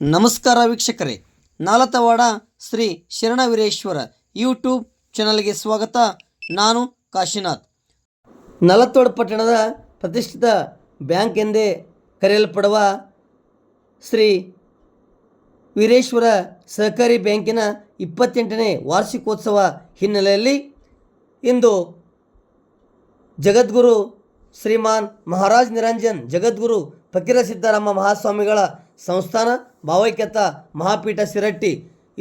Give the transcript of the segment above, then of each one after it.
ನಮಸ್ಕಾರ ವೀಕ್ಷಕರೇ. ನಾಲತವಾಡ ಶ್ರೀ ಶರಣವೀರೇಶ್ವರ ಯೂಟ್ಯೂಬ್ ಚಾನಲ್ಗೆ ಸ್ವಾಗತ. ನಾನು ಕಾಶಿನಾಥ್. ನಲತೋಡ್ ಪಟ್ಟಣದ ಪ್ರತಿಷ್ಠಿತ ಬ್ಯಾಂಕ್ ಎಂದೇ ಕರೆಯಲ್ಪಡುವ ಶ್ರೀ ವೀರೇಶ್ವರ ಸಹಕಾರಿ ಬ್ಯಾಂಕಿನ ಇಪ್ಪತ್ತೆಂಟನೇ ವಾರ್ಷಿಕೋತ್ಸವ ಹಿನ್ನೆಲೆಯಲ್ಲಿ ಇಂದು ಜಗದ್ಗುರು ಶ್ರೀಮಾನ್ ಮಹಾರಾಜ್ ನಿರಂಜನ್, ಜಗದ್ಗುರು ಫಕೀರ ಸಿದ್ದರಾಮ ಮಹಾಸ್ವಾಮಿಗಳ ಸಂಸ್ಥಾನ ಭಾವೈಕ್ಯತಾ, ಮಹಾಪೀಠ ಸಿರಟ್ಟಿ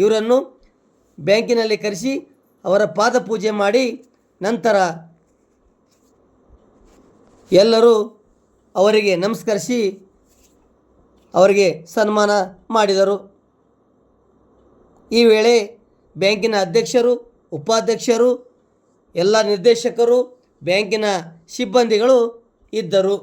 ಇವರನ್ನು ಬ್ಯಾಂಕಿನಲ್ಲಿ ಕರೆಸಿ ಅವರ ಪಾದ ಪೂಜೆ ಮಾಡಿ ನಂತರ ಎಲ್ಲರೂ ಅವರಿಗೆ ನಮಸ್ಕರಿಸಿ ಅವರಿಗೆ ಸನ್ಮಾನ ಮಾಡಿದರು. ಈ ವೇಳೆ ಬ್ಯಾಂಕಿನ ಅಧ್ಯಕ್ಷರು, ಉಪಾಧ್ಯಕ್ಷರು, ಎಲ್ಲ ನಿರ್ದೇಶಕರು, ಬ್ಯಾಂಕಿನ ಸಿಬ್ಬಂದಿಗಳು ಇದ್ದರು.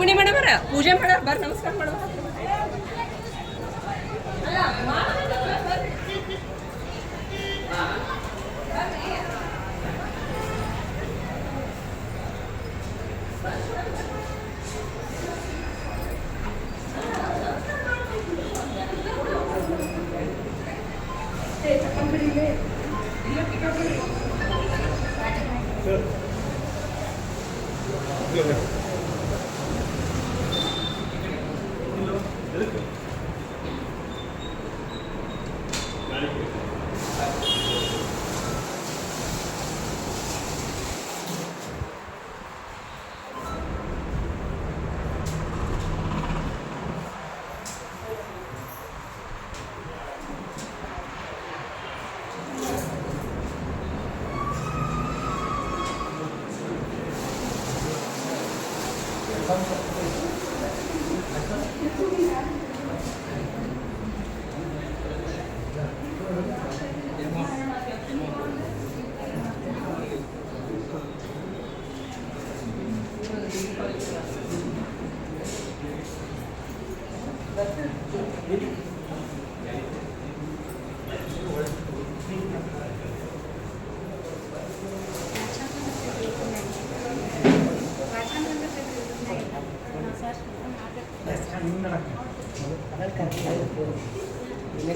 ರುಕ್ಮಿಣಿ ಮೇಡಮರಾ ಪೂಜೆ ಮಾಡ ಬರ್ರಿ ನಮಸ್ಕಾರ ಮೇಡಮ್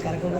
ಕಾರ್ಯಕ್ರಮ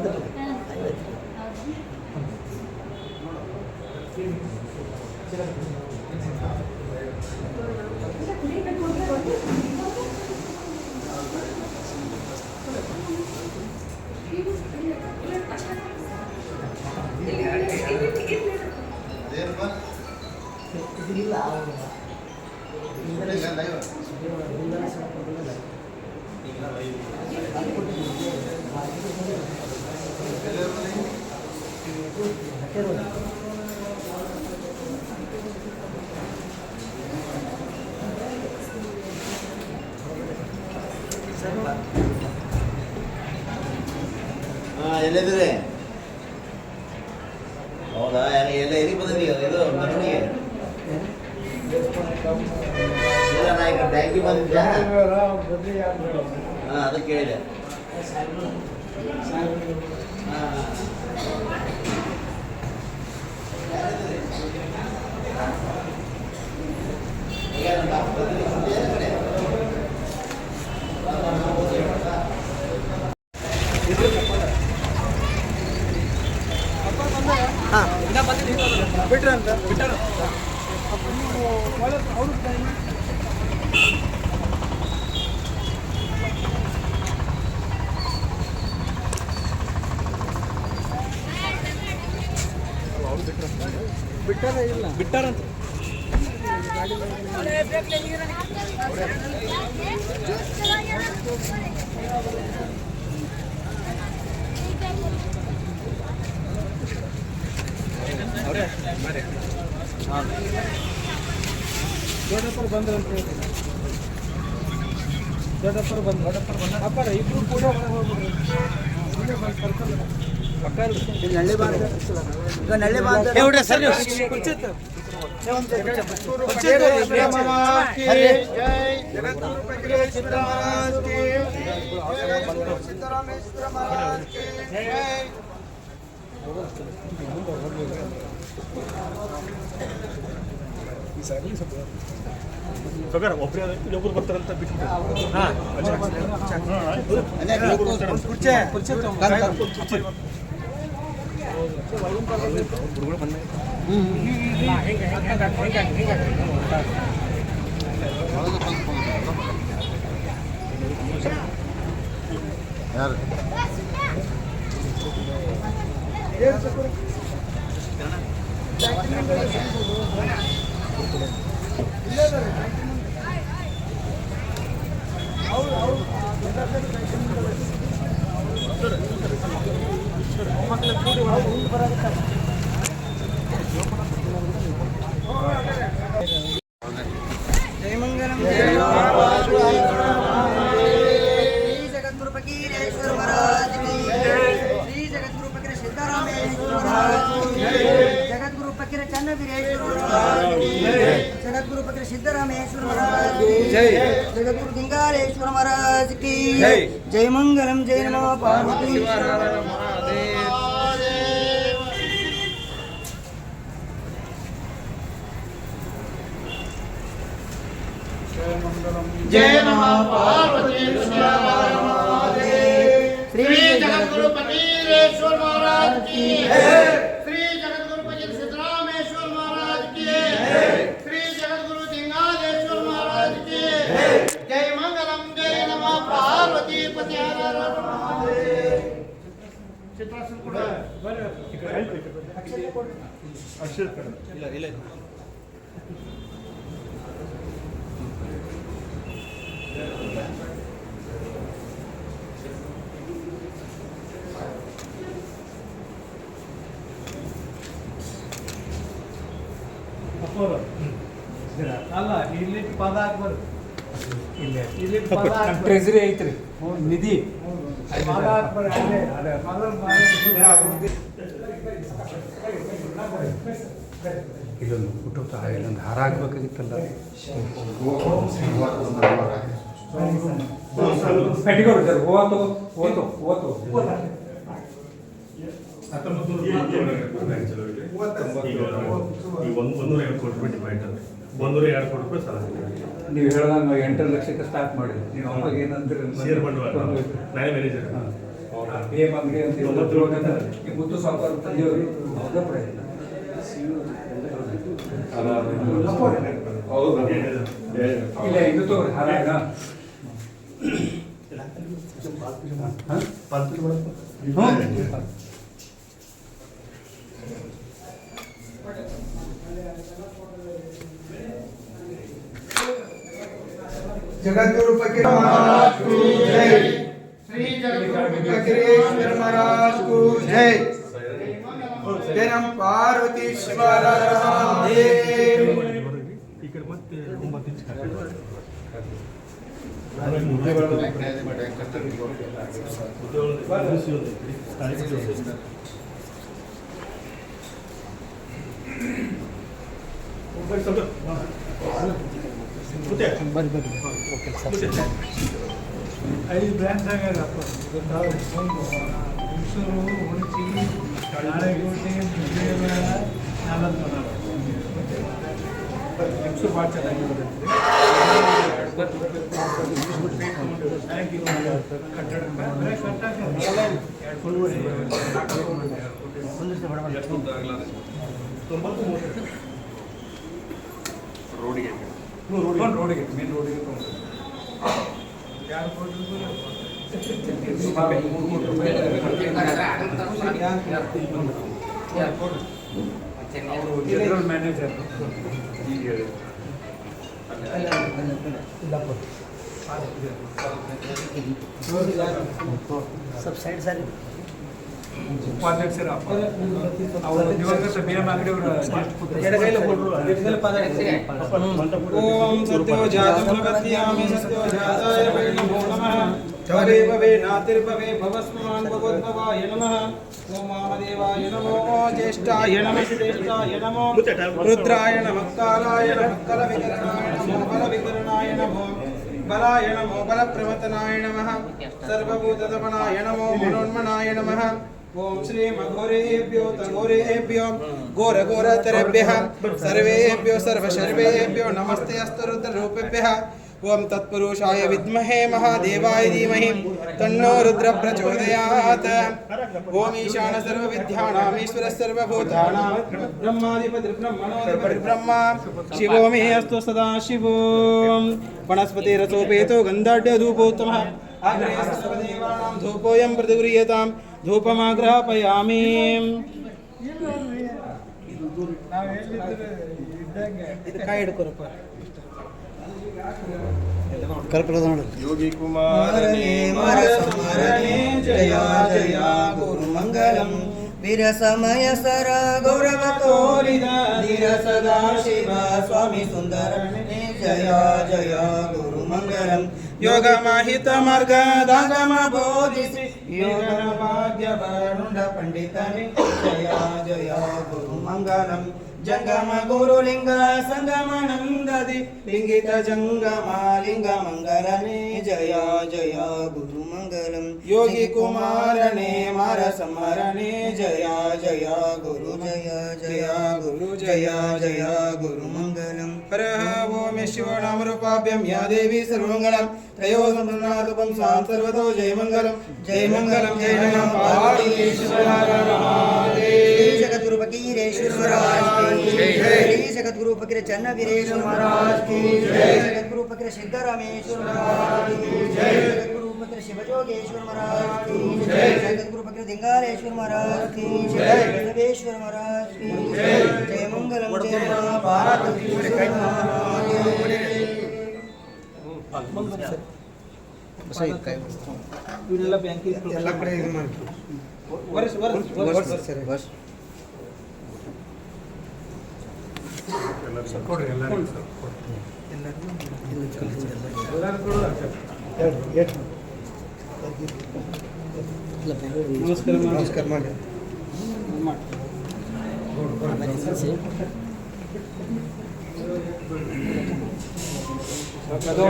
ದೊಡ್ಡಪ್ಪರು ಬಂದ್ರು ಅಂತ ಹೇಳ್ತೀನಿ ದೊಡ್ಡಪ್ಪರು ಬಂದು ದೊಡ್ಡಪ್ಪರು ಬಂದ ಅಪ್ಪರ ಇಬ್ರು ಕೂಡ ಹೊರಗೆ ಹೋಗ್ಬಿಡ್ರಿ ಕರ್ಕೊಂಡು ಪಕ್ಕ ನಳ್ಳಿ ಬಾಂಧ ಈಗ ನಳ್ಳಿ ಬಾಂಧ ಕುರ್ಚಿತ್ತು. ಜಗದ್ಗುರು ಪಂಚೇಶ್ವರ ಮಹಾರಾಜ್ ಕಿ ಜಗದ್ಗುರು ಸಿದ್ದರಾಮೇಶ್ವರ ಮಹಾರಾಜ್ ಕಿ ಜೈ. ಸಗರ ಒಬ್ಬರೇ ಇನ್ನೊಬ್ರು ಬರ್ತಾರಂತ ಬಿಟ್ಟು ಹಾಂ ಕುರ್ಚಿ ಕುರ್ಚಿ ಯಾರು ಅವ್ರು ಅವ್ರು జయమంగళం శ్రీ జగద్గురు ఫకీరేశ్వర మహారాజ్ కి శ్రీ జగద్గురు ఫకీర సిద్ధరామేశ్వర మహారాజ్ కి జగద్గురు ఫకీర చన్నవీరేశ్వర మహారాజ్ కి జగద్గురు ఫకీర సిద్ధరామేశ్వర మహారాజు జగద్గురు లింగాలేశ్వర మహారాజుకి జై మంగళం జై నమ పార్వతి జయ నమ పార్వతీ శ్రీ జగద్గురు పటీరేశ్వర మహారాజ్ की ಚಿತ್ರಾಸನ ಕೂಡ ಇಲ್ಲ ಇಲ್ಲ ಅಲ್ಲ ಇಲ್ಲಿ ಪದ ಹಾಕ್ಬಾರ್ದು ಇಲ್ಲಿ ಪದ ಟ್ರೆಜರಿ ಐತ್ರಿ. ನಿಧಿ. ಇಲ್ಲೊಂದು ಕುಟುಂಬ ಇಲ್ಲೊಂದು ಹಾರ ಹಾಕ್ಬೇಕಾಗಿತ್ತಲ್ಲ. ಪೆಟ್ಟಿಗೋಡು ಸರ್. ಓವತ್ತು ಈಗ ಒಂದು ಮುನ್ನೂರ ಎರಡು ಕೋಟಿ ಅದ ಒಂದೂರ ಎರಡು ಕೋಟಿ ರೂಪಾಯಿ ಸಾಲ ನೀವು ಹೇಳ್ದಂಗೆ ಎಂಟು ಲಕ್ಷಕ್ಕೆ ಸ್ಟಾರ್ಟ್ ಮಾಡಿ. ನೀವು ಅವಾಗ ಏನಂದ್ರೆ ಶೇರ್ ಬಂಡವಾಳ ನಾನೇ ಮ್ಯಾನೇಜರ್ ಪಿ ಎಂ ಅಂಗಡಿ ಅಂತ. ಈ ಮುತ್ತು ತಂದೆಯವರು ಹೌದಾ ಇಲ್ಲ ಇದು ತಗೋರಿ ಹಾರ ಹಾ? जगद्गुरु फकीर महाराज को जय। श्री जगद्गुरु फकीरेश्वर महाराज को जय। तेरम पार्वती शिवाराम बरं बरं ಮತ್ತೆ ಒಂಬತ್ತು ಇಂಚ್ ಕಟ್ಟಿದ್ದಾರೆ ಐದು ಬ್ರಾಂಚ್ ಆಗ್ಯಾರ ಮೈಸೂರು ಹುಣಸಿ ನಾಳೆಕೋಟೆ ವಿಜಯವಾಡ ನಾಲಂತನ ಮೈಸೂರು ಭಾಳ ಚೆನ್ನಾಗಿರುತ್ತೆ ಕಟ್ಟಡ ಬರೀ ಕಟ್ಟಡ ಎರಡು ಕೋಟಿ ನಾಲ್ಕು ಕೋಟಿ ಎರಡು ಕೋಟಿ ತೊಗೊಂಡು ರೋಡಿಗೆ ಮೇನ್ ರೋಡಿಗೆ ತೊಗೊಂಡು ಅವರು ಜನರಲ್ ಮ್ಯಾನೇಜರ್ ಈಗ ಹೇಳಿ ಸ್ವಲ್ಪ ಸೈಡ್ ಸರಿ ఓం సత్యో జాతములపత్యామి సత్యో జాతాయ వై నమో నమః. భవే భవే నాతిర్భవే భవస్మాన్ భగవద్భవాయ నమః. ఓం మామదేవాయ నమో జ్యేష్ఠాయ నమ. శ్రేష్ఠాయ నమో రుద్రాయ నమఃకాలాయ నమఃకల వికరణాయ నమో బల వికరణాయ నమో బలాయ నమో బల ప్రవతనాయ నమః. సర్వభూతదమనాయ నమో మనోన్మనాయ నమః. ओम श्री मघोरेभ्यो तघोरेभ्यो घोर घोर तरेभ्यः सर्वेभ्यो नमस्ते ओम तत्पुरुषाय विद्महे महादेवाय धीमहि, तन्नो रुद्र प्रचोदयात् ओम ईशान सर्व ईश्वर सर्व ब्रह्माधिपति अस्तु सदा शिवो। वनस्पति रसोपेतो गन्धाढ्य धूपोत्तमः अग्रे सर्वदेवानां प्रतिगृह्यताम् ధూపమాగ్రహపయామి. యోగి కుమారనే మరసమరనే జయా జయా గురు మంగళం విరసమయ సర గౌరవతోరిద నిరసదా శివ స్వామి సుందర జయ జయ గురు యోగ మహిత మార్గ దాగమ బోధిసి యోగన భాగ్య పండితని జయ జయ గురు మంగళం జంగమ గురులింగ సంగమనందది. లింగిత జంగమ లింగ మంగళనే జయ జయ గురు మంగళం యోగి కుమారనే మార సమరణే జయ జయ గురు జయ జయ గురు జయ జయ గురు మంగళం పరహోమేశ్వరామృపాభ్యం యా దేవి సర్వమంగళం. త్రయోసంపన్నారూపం సాం సర్వతో జయ మంగళం. జయ మంగళం జయ జగద్గురు పకీరేశ్వర श्री जगतगुरु फकीरेश्वर महाराज की जय श्री जगतगुरु फकीर चन्नवीरेश्वर महाराज की जय जगतगुरु फकीर सिद्धरामेश्वर महाराज की जय जगतगुरु फकीर शिवजोगेश्वर महाराज की जय जगतगुरु फकीर दिंगारेश्वर महाराज की जय बसवेश्वर महाराज की जय जय मंगलम जय मां पार्वतीश्वर महाराज ಇವರೆಲ್ಲ ಬ್ಯಾಂಕಿಗೆ ಎಲ್ಲ ಕಡೆ ಇದು ಮಾಡಿ ವರ್ಷ ವರ್ಷ ವರ್ಷ ವರ್ಷ ಕೊಡ್ರಿ ಎಲ್ಲರಿಗೂ ಸರ್ ಕೊಡ್ರಿ. ಎಲ್ಲರಿಗೂ ನಮಸ್ಕಾರ ನಮಸ್ಕಾರ ಮಾಡಿ.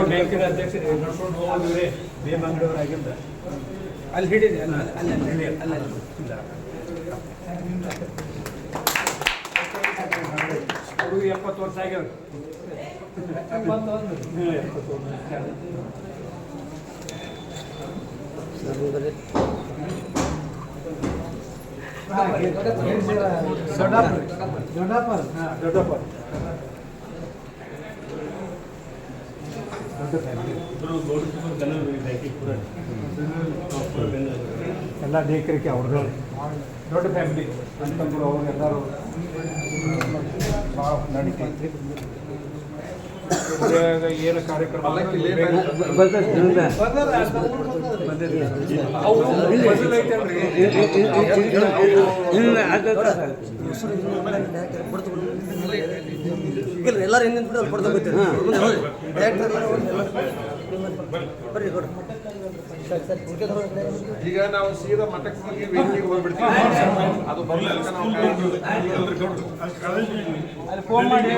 ಬ್ಯಾಂಕಿನ ಅಧ್ಯಕ್ಷರು ನಡ್ಕೊಂಡು ಹೋಗಿದ್ರೆ ಬೇಮ್ ಅಂಗಡಿಯವ್ರು ಆಗಿದ್ದ ಅಲ್ಲಿ ಹಿಡಿದೆ ಅಲ್ಲ ಅಲ್ಲ ಅಲ್ಲಿ ಅಲ್ಲ. ಇಲ್ಲ. ಎಪ್ಪತ್ತು ವರ್ಷ ಆಗ್ಯಾವ. ದೊಡ್ಡಪ್ಪ ದೊಡ್ಡಪ್ಪ ಹಾಂ ದೊಡ್ಡಪ್ಪ ಎಲ್ಲ ಡೇಕರಿಕೆ ಅವ್ರದ್ದು ದೊಡ್ಡ ಫ್ಯಾಮಿಲಿ ಅಂತಂದ್ರು ಅವ್ರು ಎಲ್ಲರೂ ಭಾಳ ನಡೀತೈತಿ ಏನು ಕಾರ್ಯಕ್ರಮ ಇಲ್ಲ ಎಲ್ಲರೂ ಹೋಗಿ. ಎಲ್ಲ. ಬರ್ರಿ. ಈಗ ನಾವು ಸೀದಾ ಮಠಕ್ಕೆ ಹೋಗಿ ವೇದಿಕೆಗೆ ಹೋಗ್ಬಿಡ್ತೀವಿ. ಅದು ಬರ್ಲಿಕ್ಕೆ ನಾವು ಅಲ್ಲಿ ಫೋನ್ ಮಾಡಿ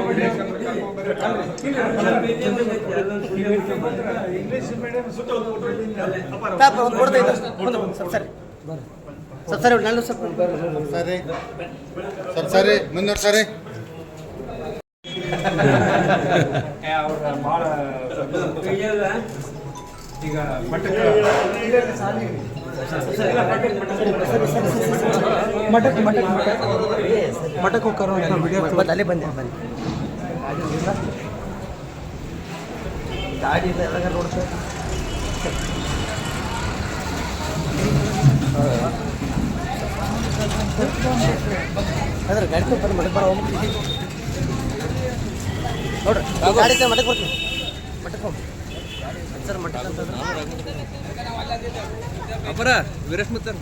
ಇಂಗ್ಲೀಷ್ ಮೀಡಿಯಂ ಸರ್ ಸರಿ ಸರ್ ಸರಿ. ನಾನು ಸ್ವಲ್ಪ ಸರಿ ಸರ್ ಸರಿ ಮುಂದೂರು ಸರಿ ಅವ್ರ ಭಾಳ ಈಗ ಮಠಕ್ಕೆ ಮಠಕ್ಕೆ ಮಠಕ್ಕೆ ಮಠಕ್ಕೆ. ಹೋಗ್ತಾರೋ ವಿಡಿಯೋ ಬಂದಿ ಅಲ್ಲೇ ಬಂದೆ ಬನ್ನಿ ಗಾಡಿ ಇಲ್ಲ ಎಲ್ಲ ರೋಡ್ ಸರ್ ಅದ್ರ ಗಾಡಿ ಬರ್ರಿ ಮಠಕ್ಕೆ ಬರೋ ನೋಡ್ರಿ ಗಾಡಿ ಮಠಕ್ಕೆ ಬರ್ತೀನಿ. ಮಠಕ್ಕೆ ಹೋಗಿ ಸರ್ ಮಠಕ್ಕೆ ಅಂತಂದ್ರೆ ಅಪರ ವೀರೇಶ್ ಮುತ್ತರ್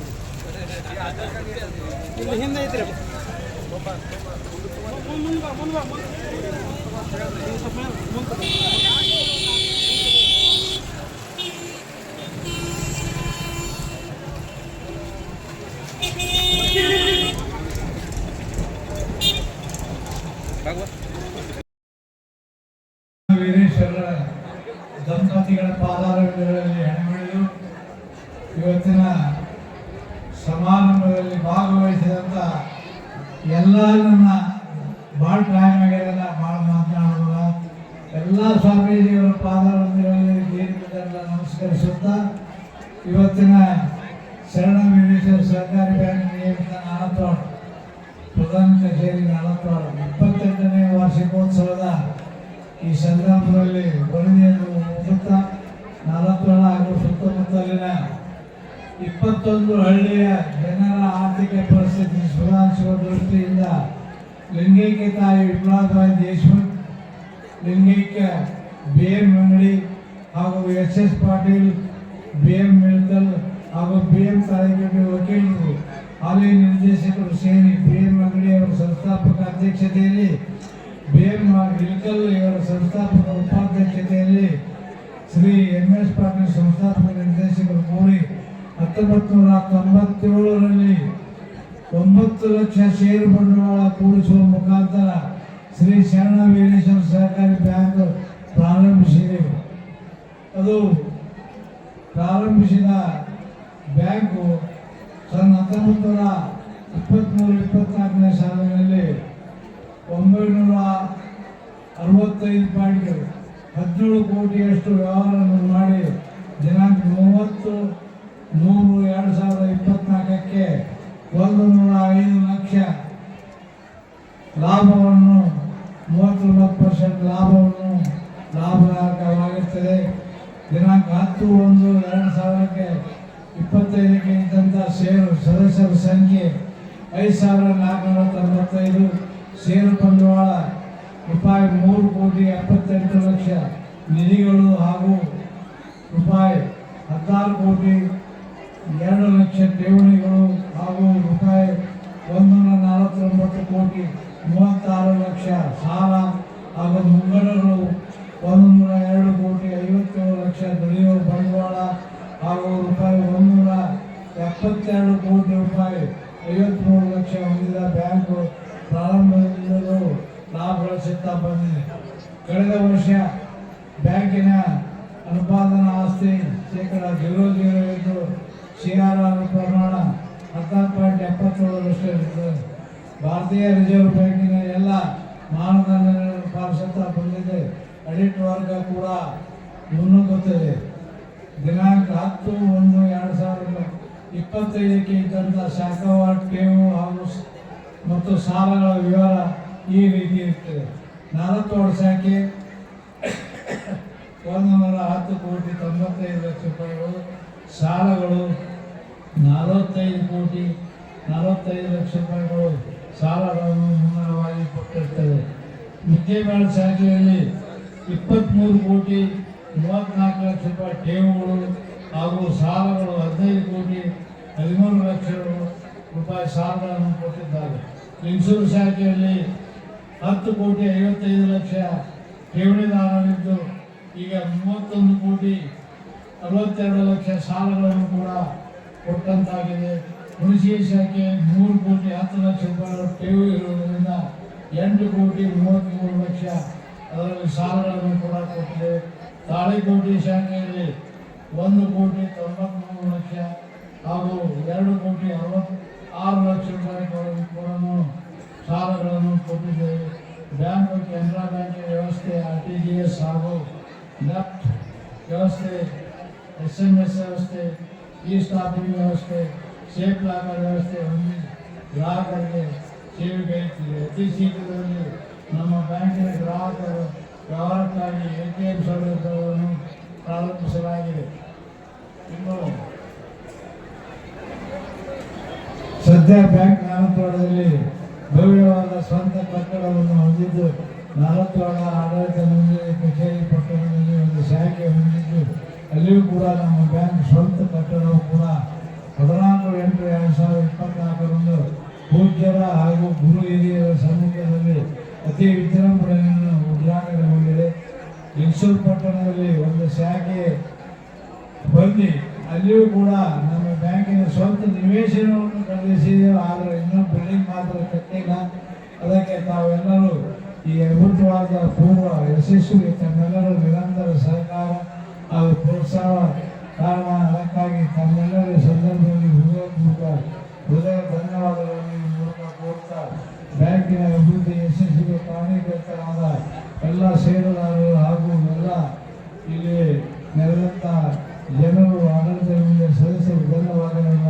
ಇಲ್ಲಿ ಹಿಂದೆ ಐತ್ರಿ ವೀರೇಶ್ವರ ದಂಪತಿಗಳ ಪಾದಾರಗಳಲ್ಲಿ ಹಣೆಮಿಡಿದು ಇವತ್ತಿನ ಸಮಾರಂಭದಲ್ಲಿ ಭಾಗವಹಿಸಿದಂಥ ಎಲ್ಲ ನನ್ನ ಭಾಳ ಟೈಮ್ ಆಗ್ಯದಲ್ಲ ಭಾಳ ಮಾತನಾಡುವ ಎಲ್ಲ ಸ್ವಾಮೀಜಿಯವರ ಪಾದಾರಗಳಲ್ಲಿ ದೀರ್ಘದಲ್ಲ ನಮಸ್ಕರಿಸುತ್ತಾ ಇವತ್ತಿನ ಶರಣ ವೀರೇಶ್ವರ ಸರ್ಕಾರಿ ಬ್ಯಾಂಕ್ ನಿಯಮಿತ ನಾಲ್ಕು ಪ್ರಧಾನ ಕಚೇರಿ ನಾಲ್ಕು ಇಪ್ಪತ್ತೆಂಟನೇ ವಾರ್ಷಿಕೋತ್ಸವದ ಈ ಸಂದರ್ಭದಲ್ಲಿ ವರದಿಯನ್ನು ಇಪ್ಪತ್ತೊಂದು ಹಳ್ಳಿಯ ಜನರ ಆರ್ಥಿಕ ಪರಿಸ್ಥಿತಿ ಸುಧಾರಿಸುವ ದೃಷ್ಟಿಯಿಂದ ಲಿಂಗೈಕ್ಯ ತಾಯಿ ವಿಪ್ಲವಬಾಯಿ ದೇಶಮುಖ್ ಲಿಂಗೈಕ್ಯ ಬಿ ಎಂ ಅಂಗಡಿ ಹಾಗೂ S S Patil B M Milkal ಹಾಗೂ ಬಿ ಎಂ ತಾಯಿಗಡ್ಡೆ ವಕೀಲರು, ಹಾಲಿ ನಿರ್ದೇಶಕರು ಸೇರಿ ಬಿ ಎಂ ಅಂಗಡಿಯವರ ಸಂಸ್ಥಾಪಕ ಅಧ್ಯಕ್ಷತೆಯಲ್ಲಿ ಬಿ ಎಂ ಮಿಲ್ಕಲ್ ಇವರ ಸಂಸ್ಥಾಪಕ ಉಪಾಧ್ಯಕ್ಷತೆಯಲ್ಲಿ ಶ್ರೀ ಎಂ ಎಸ್ ಪಾಟೀಲ್ ಸಂಸ್ಥಾಪಕ ನಿರ್ದೇಶಕರು ಕೂಡಿ ಹತ್ತೊಂಬತ್ತು ನೂರ ತೊಂಬತ್ತೇಳರಲ್ಲಿ ಒಂಬತ್ತು ಲಕ್ಷ ಷೇರು ಬಂಡವಾಳ ಕೂಡಿಸುವ ಮುಖಾಂತರ ಶ್ರೀ ಶರಣ ವೀರೇಶ್ವರ ಸಹಕಾರಿ ಬ್ಯಾಂಕ್ ಪ್ರಾರಂಭಿಸಿದೆ. ಅದು ಪ್ರಾರಂಭಿಸಿದ ಬ್ಯಾಂಕು ಸನ್ ಹತ್ತೊಂಬತ್ತು ನೂರ ಇಪ್ಪತ್ತ್ಮೂರು ಇಪ್ಪತ್ತ್ನಾಲ್ಕನೇ ಸಾಲಿನಲ್ಲಿ ಒಂಬೈನೂರ ಅರವತ್ತೈದು ಪಾಯಿಂಟ್ ಹದಿನೇಳು ಕೋಟಿಯಷ್ಟು ವ್ಯವಹಾರವನ್ನು ಮಾಡಿ ದಿನಾಂಕ ಮೂವತ್ತು ಮೂರು, ಎರಡು ಸಾವಿರದ ಇಪ್ಪತ್ನಾಲ್ಕಕ್ಕೆ ಒಂದು ನೂರ ಐದು ಲಕ್ಷ ಲಾಭವನ್ನು ಮೂವತ್ತೊಂಬತ್ತು ಪರ್ಸೆಂಟ್ ಲಾಭವನ್ನು ಲಾಭದಾಯಕವಾಗಿರ್ತದೆ. ದಿನಾಂಕ ಹತ್ತು ಒಂದು, ಎರಡು ಸಾವಿರಕ್ಕೆ ಇಪ್ಪತ್ತೈದಕ್ಕೆ ಇದ್ದಂಥ ಷೇರು ಸದಸ್ಯರ ಸಂಖ್ಯೆ ಐದು ಸಾವಿರದ ನಾಲ್ಕುನೂರ ತೊಂಬತ್ತೈದು ಷೇರು ಬಂಡವಾಳ ರೂಪಾಯಿ ಮೂರು ಕೋಟಿ ಎಪ್ಪತ್ತೆಂಟು ಲಕ್ಷ ನಿಧಿಗಳು ಹಾಗೂ ರೂಪಾಯಿ ಹದಿನಾರು ಕೋಟಿ ಎರಡು ಲಕ್ಷ ಠೇವಣಿಗಳು ಹಾಗೂ ರೂಪಾಯಿ ಒಂದೂರ ನಲವತ್ತೊಂಬತ್ತು ಕೋಟಿ ಮೂವತ್ತಾರು ಲಕ್ಷ ಸಾಲ ಹಾಗೂ ಮುಂಗಡಗಳು ಒಂದು ನೂರ ಎರಡು ಕೋಟಿ ಐವತ್ತೇಳು ಲಕ್ಷ ದುಡಿಯುವ ಬಂಡವಾಳ ಹಾಗೂ ರೂಪಾಯಿ ಒಂದೂರ ಎಪ್ಪತ್ತೆರಡು ಕೋಟಿ ರೂಪಾಯಿ ಐವತ್ತ್ಮೂರು ಲಕ್ಷ ಹೊಂದಿದ ಬ್ಯಾಂಕು ಪ್ರಾರಂಭದಿಂದಲೂ ಲಾಭ ಗಳಿಸುತ್ತಾ ಬಂದಿದೆ ಕಳೆದ ವರ್ಷ ಬ್ಯಾಂಕಿನ ಅನುಪಾದನಾ ಆಸ್ತಿ ಶೇಕಡ ಜೀರೋ ಜೀರೋ ಎಂದು ಸಿ ಆರ್ ಆರ್ ಪ್ರಮಾಣ ಹದಿನಾಲ್ಕು ಪಾಯಿಂಟ್ ಎಪ್ಪತ್ತೇಳರಷ್ಟು ಇರುತ್ತದೆ ಭಾರತೀಯ ರಿಸರ್ವ್ ಬ್ಯಾಂಕಿನ ಎಲ್ಲ ಮಾನದಂಡಗಳನ್ನು ಪಾಲಿಸುತ್ತಾ ಬಂದಿದೆ ಅಡಿಟ್ ವರ್ಗ ಕೂಡ ಮುನ್ನುಗ್ಗುತ್ತದೆ ದಿನಾಂಕ ಹತ್ತು ಒಂದು ಎರಡು ಸಾವಿರದ ಇಪ್ಪತ್ತೈದಕ್ಕೆ ಇದ್ದಂಥ ಶಾಖವಾಟ್ ಕೇವು ಹಾಗೂ ಮತ್ತು ಸಾಲಗಳ ವಿವರ ಈ ರೀತಿ ಇರ್ತದೆ. ನಲವತ್ತೋಡು ವರ್ಷಕ್ಕೆ ಒಂದು ನೂರ ಹತ್ತು ಕೋಟಿ ತೊಂಬತ್ತೈದು ಲಕ್ಷ ರೂಪಾಯಿಗಳು. ಸಾಲಗಳು ನಲವತ್ತೈದು ಕೋಟಿ ನಲವತ್ತೈದು ಲಕ್ಷ ರೂಪಾಯಿಗಳು. ಸಾಲಗಳನ್ನು ಮುನ್ನರವಾಗಿ ಕೊಟ್ಟಿರ್ತದೆ. ವಿದ್ಯಮಾನ ಶಾಖೆಯಲ್ಲಿ ಇಪ್ಪತ್ತ್ಮೂರು ಕೋಟಿ ಮೂವತ್ತ್ನಾಲ್ಕು ಲಕ್ಷ ರೂಪಾಯಿ ಠೇವುಗಳು ಹಾಗೂ ಸಾಲಗಳು ಹದಿನೈದು ಕೋಟಿ, ಹದಿಮೂರು ಲಕ್ಷ ರೂಪಾಯಿ ಸಾಲಗಳನ್ನು ಕೊಟ್ಟಿದ್ದಾರೆ. ಇನ್ಸೂರೆನ್ಸ್ ಶಾಖೆಯಲ್ಲಿ ಹತ್ತು ಕೋಟಿ, ಐವತ್ತೈದು ಲಕ್ಷ ಠೇವಣಿದಾರರಿದ್ದು ಈಗ ಮೂವತ್ತೊಂದು ಕೋಟಿ, ಅರವತ್ತೆರಡು ಲಕ್ಷ ಸಾಲಗಳನ್ನು ಕೂಡ ಕೊಟ್ಟಂತಾಗಿದೆ. ಕೃಷಿ ಶಾಖೆ ಮೂರು ಕೋಟಿ ಹತ್ತು ಲಕ್ಷ ರೂಪಾಯಿ ಠೇವು ಇರುವುದರಿಂದ ಎಂಟು ಕೋಟಿ ಮೂವತ್ತ್ಮೂರು ಲಕ್ಷ ಅದರಲ್ಲಿ ಸಾಲಗಳನ್ನು ಕೂಡ ಕೊಟ್ಟಿದೆ. ತಾಳೆಕೋಟೆ ಶಾಖೆಯಲ್ಲಿ ಒಂದು ಕೋಟಿ ತೊಂಬತ್ಮೂರು ಲಕ್ಷ ಹಾಗೂ ಎರಡು ಕೋಟಿ ಅರವತ್ ಆರು ಲಕ್ಷ ರೂಪಾಯಿ ಕೂಡ ಸಾಲಗಳನ್ನು ಕೊಟ್ಟಿದ್ದೇವೆ ಬ್ಯಾಂಕ್ ಕೆನರಾ ಬ್ಯಾಂಕಿನ ವ್ಯವಸ್ಥೆ, ಆರ್ ಟಿ ಜಿ ಎಸ್ ಹಾಗೂ ನೆಫ್ಟ್ ವ್ಯವಸ್ಥೆ, ಎಸ್ ಎಂ ಎಸ್ ವ್ಯವಸ್ಥೆ, ಇ ಸ್ಟಾಪಿಂಗ್ ವ್ಯವಸ್ಥೆ ಸೇಫ್ ಲಾಕರ್ ವ್ಯವಸ್ಥೆ ಹೊಂದಿ ಗ್ರಾಹಕರಿಗೆ ಸೇವೆ ಬೇಕಿದೆ ಅತಿ ಶೀಘ್ರದಲ್ಲಿ ನಮ್ಮ ಬ್ಯಾಂಕಿನ ಗ್ರಾಹಕರು ವ್ಯವಹಾರಕ್ಕಾಗಿ ಎ ಟಿ ಎಂ ಸೌಲಭ್ಯವನ್ನು ಪ್ರಾರಂಭಿಸಲಾಗಿದೆ. ಇನ್ನು ಸದ್ಯ ಬ್ಯಾಂಕ್ ನಾಮಕರಣದಲ್ಲಿ ಭವ್ಯವಾದ ಸ್ವಂತ ಕಟ್ಟಡವನ್ನು ಹೊಂದಿದ್ದು ನಾಲ್ಕರ ಆಡಳಿತ ಮಂಡಳಿ, ಕಚೇರಿ ಪಟ್ಟಣದಲ್ಲಿ ಒಂದು ಶಾಖೆ ಹೊಂದಿದ್ದು, ಅಲ್ಲಿಯೂ ಕೂಡ ನಮ್ಮ ಬ್ಯಾಂಕ್ ಸ್ವಂತ ಕಟ್ಟಡವು ಕೂಡ ಹದಿನಾಲ್ಕು ಎಂಟು ಎರಡು ಸಾವಿರದ ಇಪ್ಪತ್ನಾಲ್ಕರಂದು ಪೂಜ್ಯರ ಹಾಗೂ ಗುರು ಹಿರಿಯರ ಸಮ್ಮುಖದಲ್ಲಿ ಅತಿ ವಿಜೃಂಭಣೆಯನ್ನು ಉದ್ಘಾಟನೆಗೊಂಡಿದೆ. ಲಿಂಗಸೂರು ಪಟ್ಟಣದಲ್ಲಿ ಒಂದು ಶಾಖೆ ಬಂದು, ಅಲ್ಲಿಯೂ ಕೂಡ ನಮ್ಮ ಬ್ಯಾಂಕಿನ ಸ್ವಂತ ನಿವೇಶನವನ್ನು ಖರೀದಿಸಿದೆವು, ಆದರೆ ಇನ್ನೂ ಬಿಲ್ಡಿಂಗ್ ಮಾತ್ರ ಕಟ್ಟಿಲ್ಲ. ಅದಕ್ಕೆ ತಾವೆಲ್ಲರೂ ಈ ಅದ್ಭುತವಾದ ಪೂರ್ವ ಯಶಸ್ವಿಗೆ ತಮ್ಮೆಲ್ಲರೂ ನಿರಂತರ ಸಹಕಾರ ಹಾಗೂ ಪ್ರೋತ್ಸಾಹ ಕಾರಣ ಅದಕ್ಕಾಗಿ ತಮ್ಮೆಲ್ಲರ ಸಂದರ್ಭದಲ್ಲಿ ಹೃದಯಪೂರ್ವಕ, ಹೃದಯ ಧನ್ಯವಾದಗಳನ್ನು ಮೂಲಕ ಕೋರ್ತಾ ಬ್ಯಾಂಕಿನ ಅಭಿವೃದ್ಧಿ ಯಶಸ್ವಿಗೆ ಕಾರಣೀಕರ್ತರಾದ ಎಲ್ಲ ಷೇರುದಾರರು ಹಾಗೂ ಎಲ್ಲ ಇಲ್ಲಿ ನೆರೆದಂಥ ಜನರು, ಆಡಳಿತ ಸದಸ್ಯರು ಧನ್ಯವಾದಗಳನ್ನು